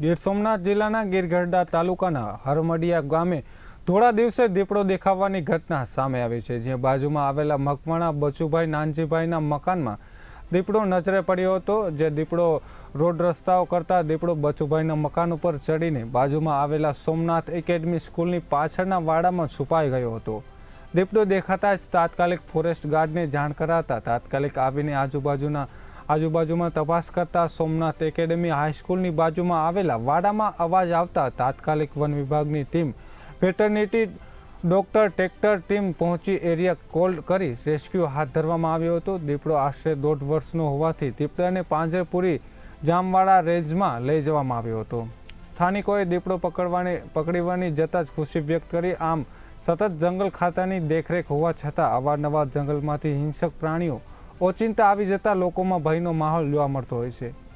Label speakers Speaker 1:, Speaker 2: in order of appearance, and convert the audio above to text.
Speaker 1: ગીર સોમનાથ જિલ્લાના ગીરગઢડા તાલુકાના હરમડિયા ગામે થોડા દિવસે દીપડો દેખાવાની ઘટના સામે આવી છે, જ્યાં બાજુમાં આવેલા મકવાણા, બચુભાઈ, નાનજીભાઈના મકાનમાં દીપડો નજરે પડ્યો હતો, જે દીપડો રોડ રસ્તાઓ કરતા દીપડો બચુભાઈના મકાન ઉપર ચડીને બાજુમાં આવેલા સોમનાથ એકેડમી સ્કૂલની પાછળના વાડામાં છુપાઈ ગયો હતો. દીપડો દેખાતા જ તાત્કાલિક ફોરેસ્ટ ગાર્ડને જાણ કરાતા તાત્કાલિક આવીને આજુબાજુના આજુબાજુમાં તપાસ કરતા સોમનાથ એકેડમી હાઈસ્કૂલની બાજુમાં આવેલા વાડામાં અવાજ આવતા તાત્કાલિક વન વિભાગની team veterinary doctor tractor team પહોંચી એરિયા કોલ કરી રેસ્ક્યુ હાથ ધરવામાં આવ્યો હતો. દીપડો આશરે દોઢ વર્ષનો હોવાથી દીપડાને પાંજરપુરી જામવાળા રેન્જમાં લઈ જવામાં આવ્યો હતો. સ્થાનિકોએ દીપડો પકડવાની, પકડીવાની જતાં જ ખુશી વ્યક્ત કરી. આમ સતત જંગલ ખાતાની દેખરેખ હોવા છતાં અવારનવાર જંગલમાંથી હિંસક પ્રાણીઓ ઓચિંતા આવી જતા લોકોમાં ભયનો માહોલ જોવા મળતો હોય છે.